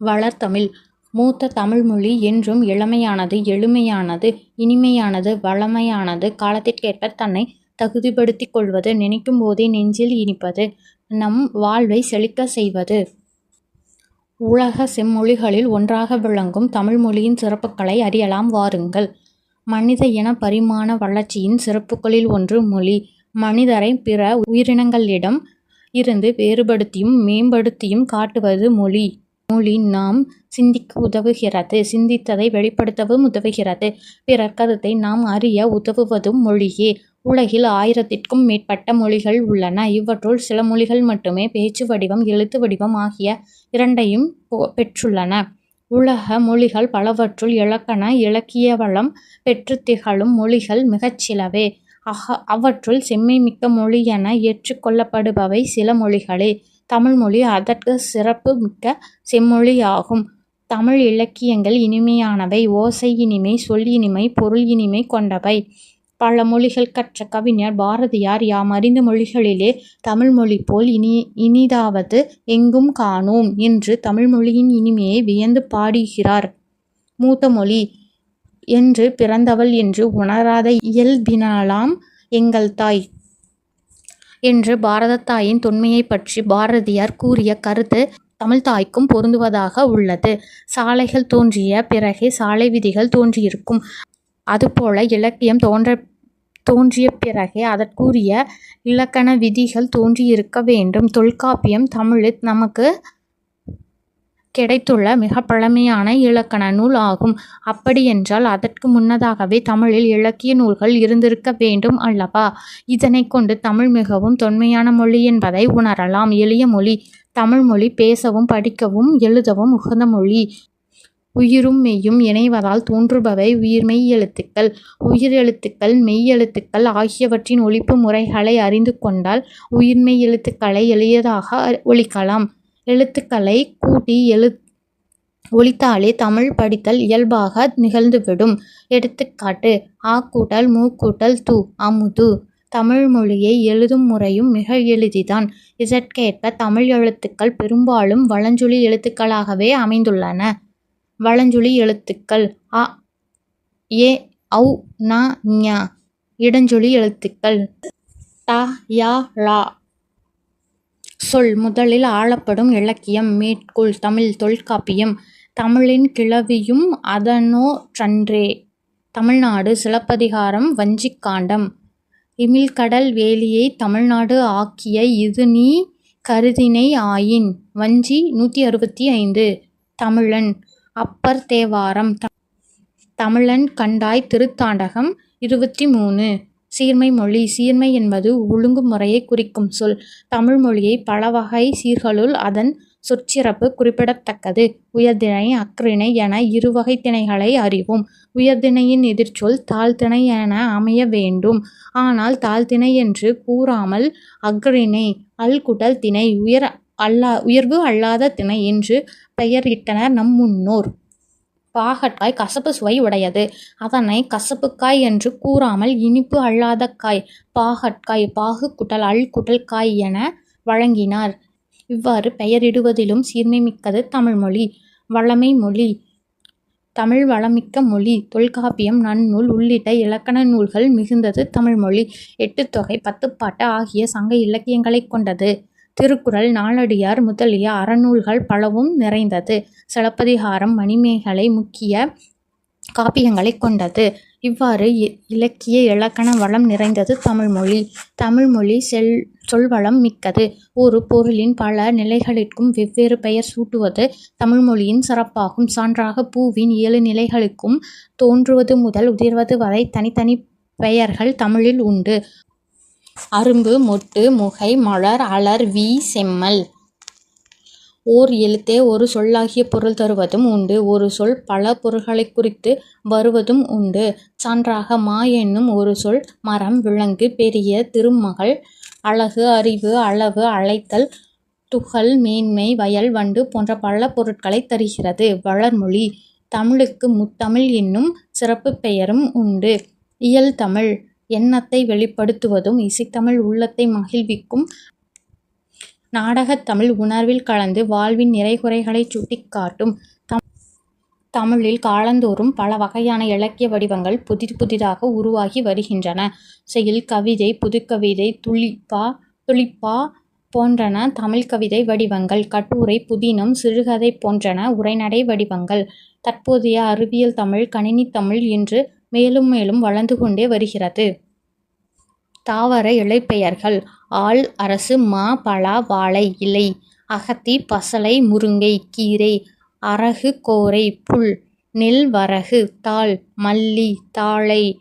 வளர்தமிழ் மூத்த தமிழ்மொழி என்றும் இளமையானது எளிமையானது இனிமையானது வளமையானது காலத்திற்கேற்ப தன்னை தகுதிப்படுத்திக் கொள்வது நினைக்கும் போதே நெஞ்சில் இனிப்பது நம் வாழ்வை செழிக்கச் செய்வது. உலக செம்மொழிகளில் ஒன்றாக விளங்கும் தமிழ்மொழியின் சிறப்புகளை அறியலாம் வாருங்கள். மனித இனப் பரிமாண வளர்ச்சியின் சிறப்புகளில் ஒன்று மொழி. மனிதரை பிற உயிரினங்களிடம் இருந்து வேறுபடுத்தியும் மேம்படுத்தியும் காட்டுவது மொழி. மொழி நாம் சிந்திக்க உதவுகிறது. சிந்தித்ததை வெளிப்படுத்தவும் உதவுகிறது. பிறர் கருத்தை நாம் அறிய உதவுவதும் மொழியே. உலகில் ஆயிரத்திற்கும் மேற்பட்ட மொழிகள் உள்ளன. இவற்றுள் சில மொழிகள் மட்டுமே பேச்சு வடிவம் எழுத்து வடிவம் ஆகிய இரண்டையும் பெற்றுள்ளன. உலக மொழிகள் பலவற்றுள் இலக்கண இலக்கிய வளம் பெற்று திகழும் மொழிகள் மிகச்சிலவே சிலவே. அவற்றுள் செம்மை மிக்க மொழி என ஏற்றுக்கொள்ளப்படுபவை சில மொழிகளே. தமிழ்மொழி அதற்கு சிறப்பு மிக்க செம்மொழியாகும். தமிழ் இலக்கியங்கள் இனிமையானவை. ஓசை இனிமை சொல் இனிமை பொருள் இனிமை கொண்டவை. பல மொழிகள் கற்ற கவிஞர் பாரதியார் யாம் அறிந்த மொழிகளிலே தமிழ்மொழி போல் இனி இனிதாவது எங்கும் காணோம் என்று தமிழ்மொழியின் இனிமையை வியந்து பாடுகிறார். மூத்த மொழி. என்று பிறந்தவள் என்று உணராத இயல்பினாலாம் எங்கள் தாய். என்று பாரதத்தாயின் தொன்மையைப் பற்றி பாரதியார் கூறிய கருத்து தமிழ்தாய்க்கும் பொருந்துவதாக உள்ளது. சாலைகள் தோன்றிய பிறகே சாலை விதிகள் தோன்றியிருக்கும். அதுபோல இலக்கியம் தோன்ற தோன்றிய பிறகே அதற்குரிய இலக்கண விதிகள் தோன்றியிருக்க வேண்டும். தொல்காப்பியம் தமிழில் நமக்கு கிடைத்துள்ள மிக பழமையான இலக்கண நூல் ஆகும். அப்படியென்றால் அதற்கு முன்னதாகவே தமிழில் இலக்கிய நூல்கள் இருந்திருக்க வேண்டும் அல்லவா? இதனை கொண்டு தமிழ் மிகவும் தொன்மையான மொழி என்பதை உணரலாம். எளிய மொழி. தமிழ்மொழி பேசவும் படிக்கவும் எழுதவும் உகந்த மொழி. உயிரும் மெய்யும் இணைவதால் தோன்றுபவை உயிர்மெய் எழுத்துக்கள். உயிர் எழுத்துக்கள் மெய் எழுத்துக்கள் ஆகியவற்றின் ஒழிப்பு முறைகளை அறிந்து கொண்டால் உயிர்மெய் எழுத்துக்களை எளியதாக ஒழிக்கலாம் எழுத்துக்களை கூட்டி ஒலித்தாலே தமிழ் படித்தல் இயல்பாக நிகழ்ந்துவிடும். எடுத்துக்காட்டு ஆ கூட்டல் மு கூட்டல் து அமுது. தமிழ் மொழியை எழுதும் முறையும் மிக எளிதிதான் இதற்கேற்ப தமிழ் எழுத்துக்கள் பெரும்பாலும் வளஞ்சொலி எழுத்துக்களாகவே அமைந்துள்ளன. வளஞ்சொலி எழுத்துக்கள் அ ஏ ஔ ந ஞ. இடஞ்சொலி எழுத்துக்கள் ட யா ழ. சொல். முதலில் ஆளப்படும் இலக்கியம். மேற்கோள்: தமிழ் தொல்காப்பியம். தமிழின் கிளவியும் அதனோடொன்றே. தமிழ்நாடு. சிலப்பதிகாரம். வஞ்சிக்காண்டம் இமில்கடல் இமிழ்கடல் தமிழ்நாடு ஆக்கிய இது நீ கருதினை ஆயின். வஞ்சி. நூற்றி அறுபத்தி ஐந்து தமிழன். அப்பர் தேவாரம். தமிழன் கண்டாய். திருத்தாண்டகம். இருபத்தி மூணு சீர்மை மொழி. சீர்மை என்பது ஒழுங்கு முறையை குறிக்கும் சொல். தமிழ் பல வகை சீர்களுள் அதன் சொற்சிறப்பு குறிப்பிடத்தக்கது. உயர்திணை அக்ரிணை என இரு திணைகளை அறிவோம். உயர்திணையின் எதிர்ச்சொல் தாழ்திணை என அமைய வேண்டும். ஆனால் தாழ்திணை என்று கூறாமல் அக்ரிணை அல்குடல் திணை உயர் அல்லா உயர்வு அல்லாத திணை என்று பெயரிட்டனர் நம் முன்னோர். பாகற்காய் கசப்பு சுவை உடையது. அதனை கசப்புக்காய் என்று கூறாமல் இனிப்பு அல்லாத காய் பாகற்காய் பாகு குட்டல் அல் காய் என வழங்கினார் இவ்வாறு பெயரிடுவதிலும் சீர்மை மிக்கது தமிழ்மொழி. வளமை மொழி. தமிழ் வளமிக்க மொழி. தொல்காப்பியம் நன்னூல் உள்ளிட்ட இலக்கண நூல்கள் மிகுந்தது தமிழ்மொழி. எட்டுத்தொகை பத்துப்பாட்டு ஆகிய சங்க இலக்கியங்களைக் கொண்டது. திருக்குறள் நாலடியார் முதலிய அறநூல்கள் பலவும் நிறைந்தது. சிலப்பதிகாரம் மணிமேகலை முக்கிய காப்பியங்களைக் கொண்டது. இவ்வாறு இலக்கிய இலக்கண வளம் நிறைந்தது தமிழ்மொழி. தமிழ்மொழி சொல்வளம் மிக்கது. ஒரு பொருளின் பல நிலைகளிற்கும் வெவ்வேறு பெயர் சூட்டுவது தமிழ்மொழியின் சிறப்பாகும். சான்றாக பூவின் ஏழு நிலைகளுக்கும் தோன்றுவது முதல் உதிர்வது வரை தனித்தனி பெயர்கள் தமிழில் உண்டு. அரும்பு மொட்டு முகை மலர் அலர் வி செம்மல். ஓர் எழுத்தே ஒரு சொல்லாகிய பொருள் தருவதும் உண்டு. ஒரு சொல் பல பொருள்களை குறித்து வருவதும் உண்டு. சான்றாக மா என்னும் ஒரு சொல் மரம் விலங்கு பெரிய திருமகள் அழகு அறிவு அளவு அழைத்தல் துகள் மேன்மை வயல் வண்டு போன்ற பல பொருட்களை தருகிறது. வளர்மொழி. தமிழுக்கு முத்தமிழ் என்னும் சிறப்பு பெயரும் உண்டு. இயல் தமிழ். எண்ணத்தை வெளிப்படுத்துவதும் இசைத்தமிழ் உள்ளத்தை மகிழ்விக்கும் நாடகத்தமிழ் உணர்வில் கலந்து வாழ்வின் நிறைகுறைகளைச் சுட்டிக்காட்டும் தமிழில் காலந்தோறும் பல வகையான இலக்கிய வடிவங்கள் புதிது புதிதாக உருவாகி வருகின்றன. செயல் கவிதை, புதுக்கவிதை, துளிப்பா துளிப்பா போன்றன தமிழ்க் கவிதை வடிவங்கள். கட்டுரை, புதினம், சிறுகதை போன்றன உரைநடை வடிவங்கள். தற்போதைய அறிவியல் தமிழ், கணினி தமிழ் என்று மேலும் மேலும் வளர்ந்து கொண்டே வருகிறது. தாவர இலைப்பெயர்கள் ஆள் அரசு, மா, பலா, வாழை இலை. அகத்தி, பசலை, முருங்கை கீரை, அரகு, கோரை, புல், நெல், வரகு, தாள், மல்லி, தாழை,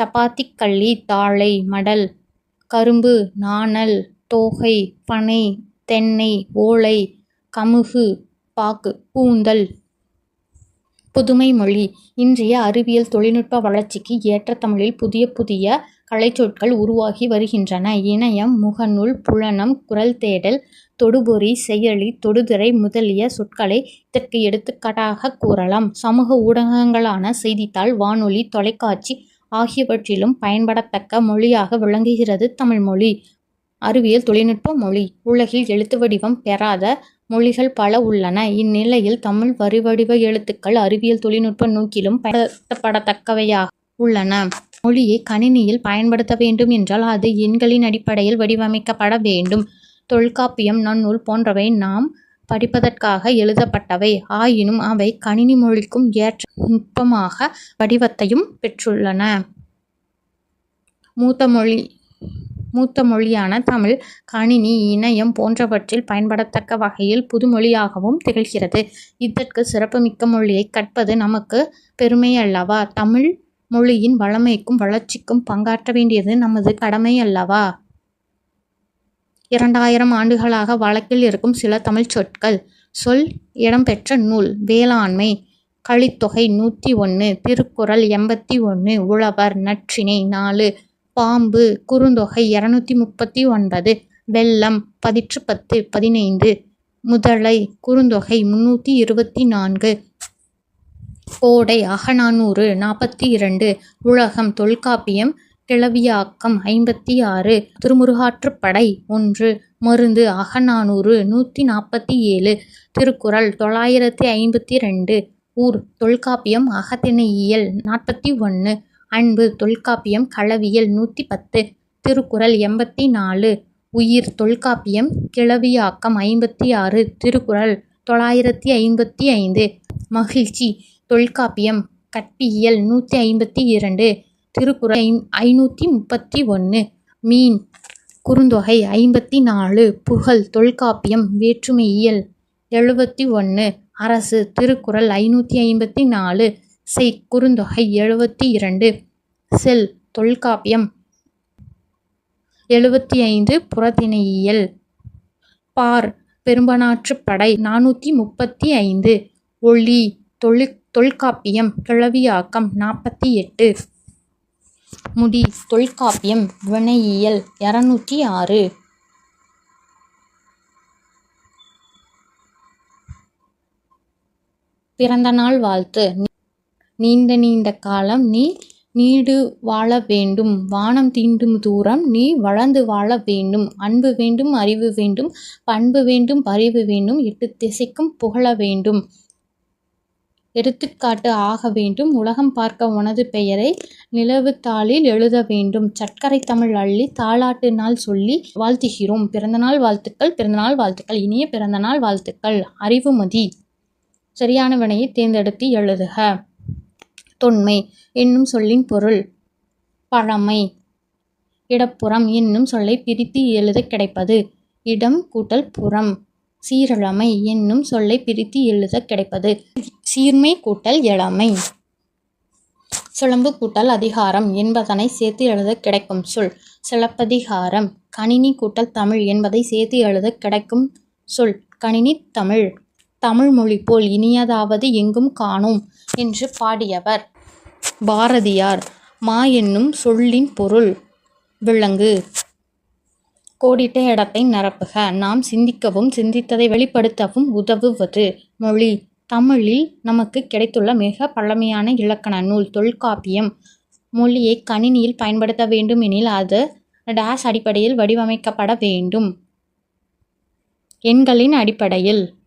சப்பாத்திக்கள்ளி, தாழை, மடல், கரும்பு, நாணல், தோகை, பனை, தென்னை, ஓலை, கமுகு, பாக்கு, கூந்தல். புதுமை மொழி இன்றைய அறிவியல் தொழில்நுட்ப வளர்ச்சிக்கு ஏற்ற தமிழில் புதிய புதிய கலைச்சொற்கள் உருவாகி வருகின்றன. இணையம், முகநூல், புலனம், குரல் தேடல், தொடுபொறி, செயலி, தொடுதிரை முதலிய சொற்களை இதற்கு எடுத்துக்காட்டாக கூறலாம். சமூக ஊடகங்களான செய்தித்தாள், வானொலி, தொலைக்காட்சி ஆகியவற்றிலும் பயன்படத்தக்க மொழியாக விளங்குகிறது தமிழ்மொழி. அறிவியல் தொழில்நுட்ப மொழி உலகில் எழுத்து வடிவம் பெறாத மொழிகள் பல உள்ளன. இந்நிலையில் தமிழ் வரிவடிவ எழுத்துக்கள் அறிவியல் தொழில்நுட்ப நோக்கிலும் பயன்படுத்தப்படத்தக்கவையாக உள்ளன. மொழியை கணினியில் பயன்படுத்த வேண்டும் என்றால் அது எண்களின் அடிப்படையில் வடிவமைக்கப்பட வேண்டும். தொல்காப்பியம், நன்னூல் போன்றவை நாம் படிப்பதற்காக எழுதப்பட்டவை. ஆயினும் அவை கணினி மொழிக்கும் ஏற்ற நுட்பமாக வடிவத்தையும் பெற்றுள்ளன. மூத்த மொழி மூத்த மொழியான தமிழ் கணினி, இணையம் போன்றவற்றில் பயன்படத்தக்க வகையில் புதுமொழியாகவும் திகழ்கிறது. இதற்கு சிறப்புமிக்க மொழியைக் கற்பது நமக்குப் பெருமையல்லவா? தமிழ் மொழியின் வளமைக்கும் வளர்ச்சிக்கும் பங்காற்ற வேண்டியது நமது கடமை அல்லவா இரண்டாயிரம் ஆண்டுகளாக வழக்கில் இருக்கும் சில தமிழ்ச் சொற்கள். சொல் இடம்பெற்ற நூல் வேளாண்மை கலித்தொகை நூற்றி ஒன்று திருக்குறள் எண்பத்தி ஒன்று உழவர் நற்றினை நாலு பாம்பு குறுந்தொகை இரநூத்தி முப்பத்தி ஒன்பது வெள்ளம் பதிற்றுப்பத்து பதினைந்து முதலை குறுந்தொகை முந்நூற்றி இருபத்தி நான்கு கோடை அகநானூறு நாற்பத்தி இரண்டு உலகம் தொல்காப்பியம் கிளவியாக்கம் ஐம்பத்தி ஆறு திருமுருகாற்றுப்படை ஒன்று மருந்து அகநானூறு நூற்றி நாற்பத்தி ஏழு திருக்குறள் தொள்ளாயிரத்தி ஐம்பத்தி ரெண்டு ஊர் தொல்காப்பியம் அகத்திணையியல் நாற்பத்தி ஒன்று அன்பு தொல்காப்பியம் களவியல் நூற்றி பத்து திருக்குறள் எண்பத்தி நாலு உயிர் தொல்காப்பியம் கிளவியாக்கம் ஐம்பத்தி ஆறு திருக்குறள் தொள்ளாயிரத்தி ஐம்பத்தி ஐந்து மகிழ்ச்சி தொல்காப்பியம் கற்பியல் நூற்றி ஐம்பத்தி இரண்டு திருக்குறள் ஐநூற்றி முப்பத்தி ஒன்று மீன் குறுந்தொகை ஐம்பத்தி நாலு புகழ் தொல்காப்பியம் வேற்றுமையியல் எழுபத்தி ஒன்று அரசு திருக்குறள் ஐநூற்றி ஐம்பத்தி நாலு செய் குறுந்தொகை எழுபத்தி இரண்டு. செல். தொல்காப்பியம். எழுபத்தி ஐந்து. புறத்திணையியல். பார். பெரும்பனாற்றுப்படை நானூற்றி முப்பத்தி ஐந்து. ஒளி. தொல்காப்பியம். கிளவியாக்கம். நாற்பத்தி எட்டு. முடி. தொல்காப்பியம். வினையியல். இரநூத்தி ஆறு. பிறந்தநாள் வாழ்த்து. நீண்ட நீண்ட காலம் நீ நீடு வாழ வேண்டும். வானம் தீண்டும் தூரம் நீ வளர்ந்து வாழ வேண்டும். அன்பு வேண்டும் அறிவு வேண்டும் பண்பு வேண்டும் பறிவு வேண்டும் எட்டு திசைக்கும் புகழ வேண்டும். எடுத்துக்காட்டு ஆக வேண்டும். உலகம் பார்க்க உனது பெயரை நிலவு தாளில் எழுத வேண்டும். சர்க்கரை தமிழ் அள்ளி தாளாட்டு நாள் சொல்லி வாழ்த்துகிறோம். பிறந்தநாள் வாழ்த்துக்கள் பிறந்தநாள் வாழ்த்துக்கள் இனிய பிறந்தநாள் வாழ்த்துக்கள். அறிவுமதி சரியான தேர்ந்தெடுத்து எழுதுக. தொன்மை என்னும் சொல்லின் பொருள் பழமை. இடப்புறம் என்னும் சொல்லைப் பிரித்து எழுதக் கிடைப்பது இடம் கூட்டல் புறம். சீரழமை என்னும் சொல்லை பிரித்து எழுதக் கிடைப்பது சீர்மை கூட்டல் இளமை. சிலம்பு கூட்டல் அதிகாரம் என்பதனை சேர்த்து எழுதக் கிடைக்கும் சொல் சிலப்பதிகாரம். கணினி கூட்டல் தமிழ் என்பதை சேர்த்து எழுதக் கிடைக்கும் சொல் கணினித் தமிழ். தமிழ் மொழி போல் இனியதாவது எங்கும் காணோம் என்று பாடியவர் பாரதியார். மா என்னும் சொல்லின் பொருள் விலங்கு. கோடிட்ட இடத்தை நிரப்புக. நாம் சிந்திக்கவும் சிந்தித்ததை வெளிப்படுத்தவும் உதவுவது மொழி. தமிழில் நமக்கு கிடைத்துள்ள மிக பழமையான இலக்கண நூல் தொல்காப்பியம். மொழியை கணினியில் பயன்படுத்த வேண்டும் எனில் அது அடிப்படையில் வடிவமைக்கப்பட வேண்டும். எண்களின் அடிப்படையில்